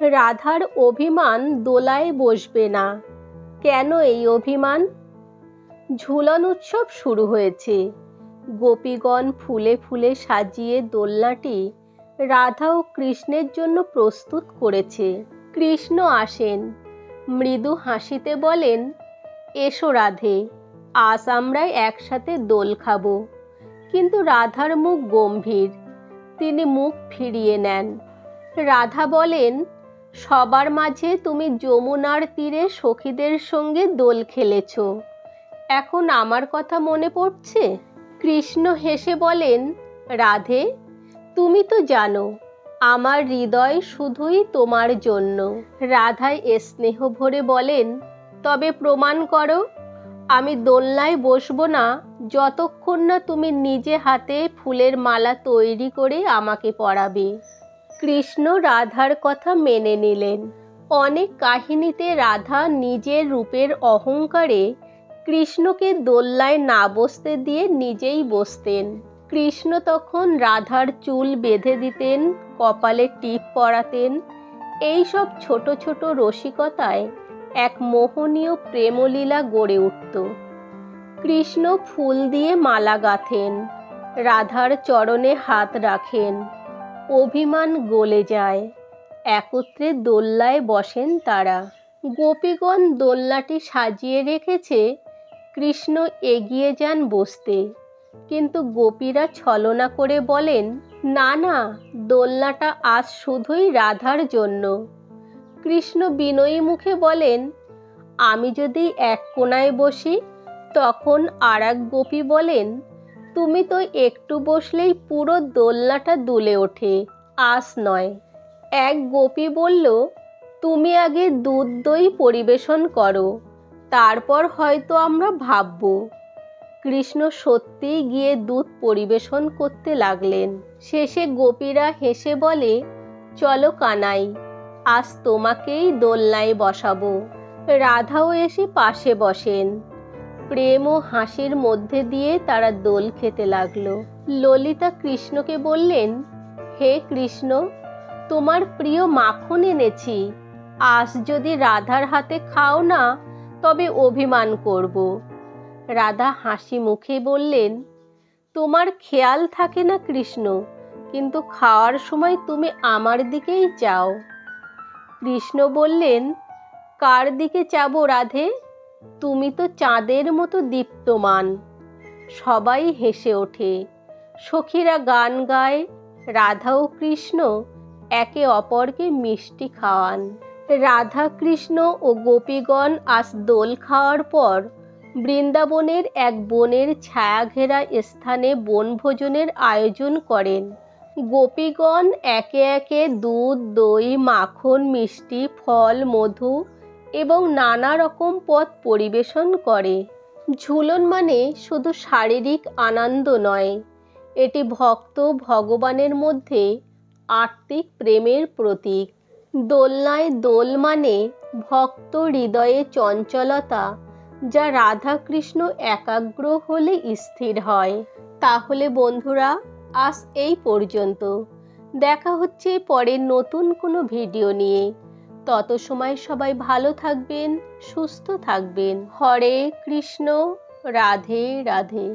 রাধার অভিমান দোলায় বসবে না। কেন এই অভিমান? ঝুলন উৎসব শুরু হয়েছে। গোপীগণ ফুলে ফুলে সাজিয়ে দোলনাটি রাধা ও কৃষ্ণের জন্য প্রস্তুত করেছে। কৃষ্ণ আসেন। মৃদু হাসিতে বলেন, এসো রাধে, আজ আমরা একসাথে দোল খাব। কিন্তু রাধার মুখ গম্ভীর, তিনি মুখ ফিরিয়ে নেন। রাধা বলেন সবার মাঝে তুমি যমুনার তীরে সখীদের সঙ্গে দোল খেলেছ। এখন আমার কথা মনে পড়ছে? কৃষ্ণ হেসে বলেন, রাধে, তুমি তো জানো, আমার হৃদয় শুধুই তোমার জন্য। রাধায় স্নেহ ভরে বলেন, তবে প্রমাণ করো, আমি দোলনায় বসবো না, যতক্ষণ না তুমি নিজে হাতে ফুলের মালা তৈরি করে আমাকে পরাবে। কৃষ্ণ রাধার কথা মেনে নিলেন। অনেক কাহিনীতে রাধা নিজের রূপের অহংকারে কৃষ্ণকে দোল্লায় না বসতে দিয়ে নিজেই বসতেন। কৃষ্ণ তখন রাধার চুল বেঁধে দিতেন, কপালে টিপ পরাতেন। এই সব ছোট ছোট রসিকতায় এক মোহনীয় প্রেমলীলা গড়ে উঠত। কৃষ্ণ ফুল দিয়ে মালা গাঁথেন, রাধার চরণে হাত রাখেন। অভিমান গলে যায়। একত্রে দোল্লায় বসেন তারা। গোপীগণ দোল্লাটি সাজিয়ে রেখেছে। কৃষ্ণ এগিয়ে যান বসতে। কিন্তু গোপীরা ছলনা করে বলেন, না না দোলনাটা আজ শুধুই রাধার জন্য। কৃষ্ণ বিনয়ী মুখে বলেন, আমি যদি এক কোনায় বসি, তখন আর এক গোপী বলেন তুমি তো একটু বসলেই পুরো দোলনাটা দুলে ওঠে, আস নয়। এক গোপী বলল, তুমি আগে দুধ দই পরিবেশন করো, তারপর হয়তো আমরা ভাবব। কৃষ্ণ সত্যিই গিয়ে দুধ পরিবেশন করতে লাগলেন। শেষে গোপীরা হেসে বলে, চলো কানাই, আজ তোমাকেই দোলনায় বসাবো। রাধাও এসে পাশে বসেন। প্রেম ও হাসির মধ্যে দিয়ে তারা দোল খেতে লাগল। ললিতা কৃষ্ণকে বললেন, হে কৃষ্ণ, তোমার প্রিয় মাখন এনেছি। আজ যদি রাধার হাতে খাও না, তবে অভিমান করব। রাধা হাসি মুখে বললেন, তোমার খেয়াল থাকে না কৃষ্ণ, কিন্তু খাওয়ার সময় তুমি আমার দিকেই চাও। কৃষ্ণ বললেন, কার দিকে চাবো রাধে? তুমি তো চাঁদের মতো দীপ্তমান। সবাই হেসে ওঠে। সখীরা গান গায়, রাধা ও কৃষ্ণ একে অপরকে মিষ্টি খাওয়ান। রাধা কৃষ্ণ ও গোপীগণ আজ দোল খাওয়ার পর বৃন্দাবনের এক বনের ছায়াঘেরা স্থানে বনভোজনের আয়োজন করেন। গোপীগণ একে একে দুধ, দই, মাখন, মিষ্টি, ফল, মধু এবং নানা রকম পদ পরিবেশন করে। ঝুলন মানে শুধু শারীরিক আনন্দ নয়, এটি ভক্ত ভগবানের মধ্যে আত্মিক প্রেমের প্রতীক। দোলনায় দোল মানে ভক্ত হৃদয়ে চঞ্চলতা, যা রাধা কৃষ্ণ একাগ্র হলে স্থির হয়। তাহলে বন্ধুরা, আজ এই পর্যন্ত। দেখা হচ্ছে পরের নতুন কোনো ভিডিও নিয়ে। তত সময় সবাই ভালো থাকবেন সুস্থ থাকবেন। হরে কৃষ্ণ রাধে রাধে।